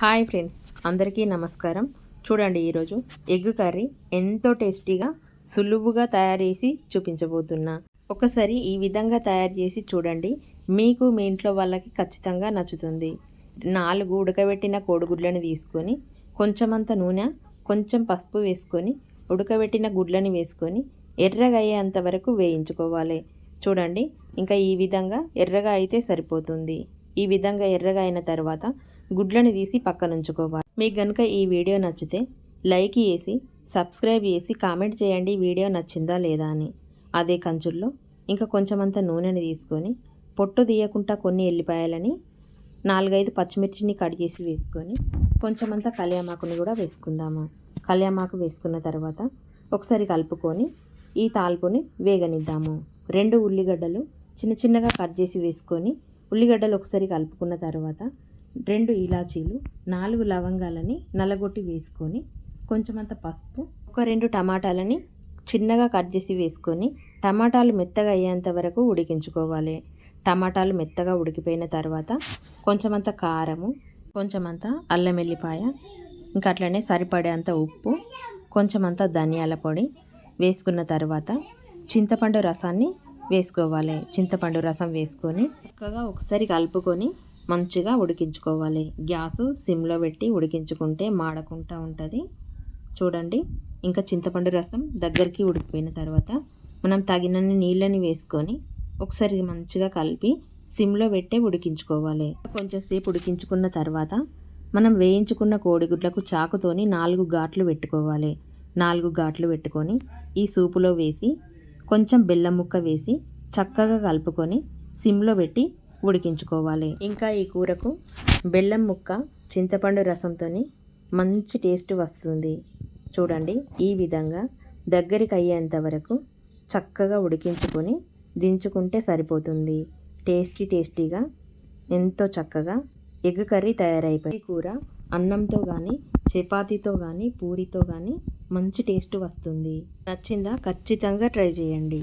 Hi friends అందరికీ నమస్కారం. చూడండి ఈరోజు ఎగ్ కర్రీ ఎంతో టేస్టీగా సులువుగా తయారు చేసి చూపించబోతున్నా. ఒకసారి ఈ విధంగా తయారు చేసి చూడండి మీకు మీ ఇంట్లో వాళ్ళకి ఖచ్చితంగా నచ్చుతుంది. నాలుగు ఉడకబెట్టిన కోడిగుడ్లను తీసుకొని కొంచెమంత నూనె కొంచెం పసుపు వేసుకొని ఉడకబెట్టిన గుడ్లని వేసుకొని ఎర్రగా అయ్యేంత వరకు వేయించుకోవాలి. చూడండి ఇంకా ఈ విధంగా ఎర్రగా అయితే సరిపోతుంది. ఈ విధంగా ఎర్రగా అయిన తర్వాత గుడ్లను తీసి పక్కన ఉంచుకోవాలి మీకు కనుక ఈ వీడియో నచ్చితే లైక్ చేసి సబ్స్క్రైబ్ చేసి కామెంట్ చేయండి వీడియో నచ్చిందా లేదా అని. అదే కంచుల్లో ఇంకా కొంచెమంత నూనెని తీసుకొని పొట్టు తీయకుండా కొన్ని ఎల్లిపాయలని నాలుగైదు పచ్చిమిర్చిని కట్ చేసి వేసుకొని కొంచెమంత కళ్యామాకుని కూడా వేసుకుందాము? కళ్యామాకు వేసుకున్న తర్వాత ఒకసారి కలుపుకొని ఈ తాల్పుని వేగనిద్దాము. రెండు ఉల్లిగడ్డలు చిన్న చిన్నగా కట్ చేసి వేసుకొని ఉల్లిగడ్డలు ఒకసారి కలుపుకున్న తర్వాత రెండు ఇలాచీలు నాలుగు లవంగాలని నలగొట్టి వేసుకొని కొంచెమంత పసుపు ఒక రెండు టమాటాలని చిన్నగా కట్ చేసి వేసుకొని టమాటాలు మెత్తగా అయ్యేంత వరకు ఉడికించుకోవాలి. టమాటాలు మెత్తగా ఉడికిపోయిన తర్వాత కొంచెమంత కారము కొంచెమంత అల్లం వెల్లిపాయ ఇంకా అట్లనే సరిపడేంత ఉప్పు కొంచెమంత ధనియాల పొడి వేసుకున్న తర్వాత చింతపండు రసాన్ని వేసుకోవాలి. చింతపండు రసం వేసుకొని చక్కగా ఒకసారి కలుపుకొని మంచిగా ఉడికించుకోవాలి. గ్యాసు సిమ్లో పెట్టి ఉడికించుకుంటే మాడకుండా ఉంటుంది. చూడండి ఇంకా చింతపండు రసం దగ్గరికి ఉడికిపోయిన తర్వాత మనం తగినన్ని నీళ్ళని వేసుకొని ఒకసారి మంచిగా కలిపి సిమ్లో పెట్టే ఉడికించుకోవాలి. కొంచెంసేపు ఉడికించుకున్న తర్వాత మనం వేయించుకున్న కోడిగుడ్లకు చాకుతోని నాలుగు ఘాట్లు పెట్టుకోవాలి. నాలుగు ఘాట్లు పెట్టుకొని ఈ సూపులో వేసి కొంచెం బెల్లం ముక్క వేసి చక్కగా కలుపుకొని సిమ్లో పెట్టి ఉడికించుకోవాలి. ఇంకా ఈ కూరకు బెల్లం ముక్క చింతపండు రసంతో మంచి టేస్ట్ వస్తుంది. చూడండి ఈ విధంగా దగ్గరికి అయ్యేంత వరకు చక్కగా ఉడికించుకొని దించుకుంటే సరిపోతుంది. టేస్టీ టేస్టీగా ఎంతో చక్కగా ఎగ్ కర్రీ తయారైపోయి కూర అన్నంతో కానీ చపాతీతో కానీ పూరితో కానీ మంచి టేస్ట్ వస్తుంది. నచ్చిందా? ఖచ్చితంగా ట్రై చేయండి.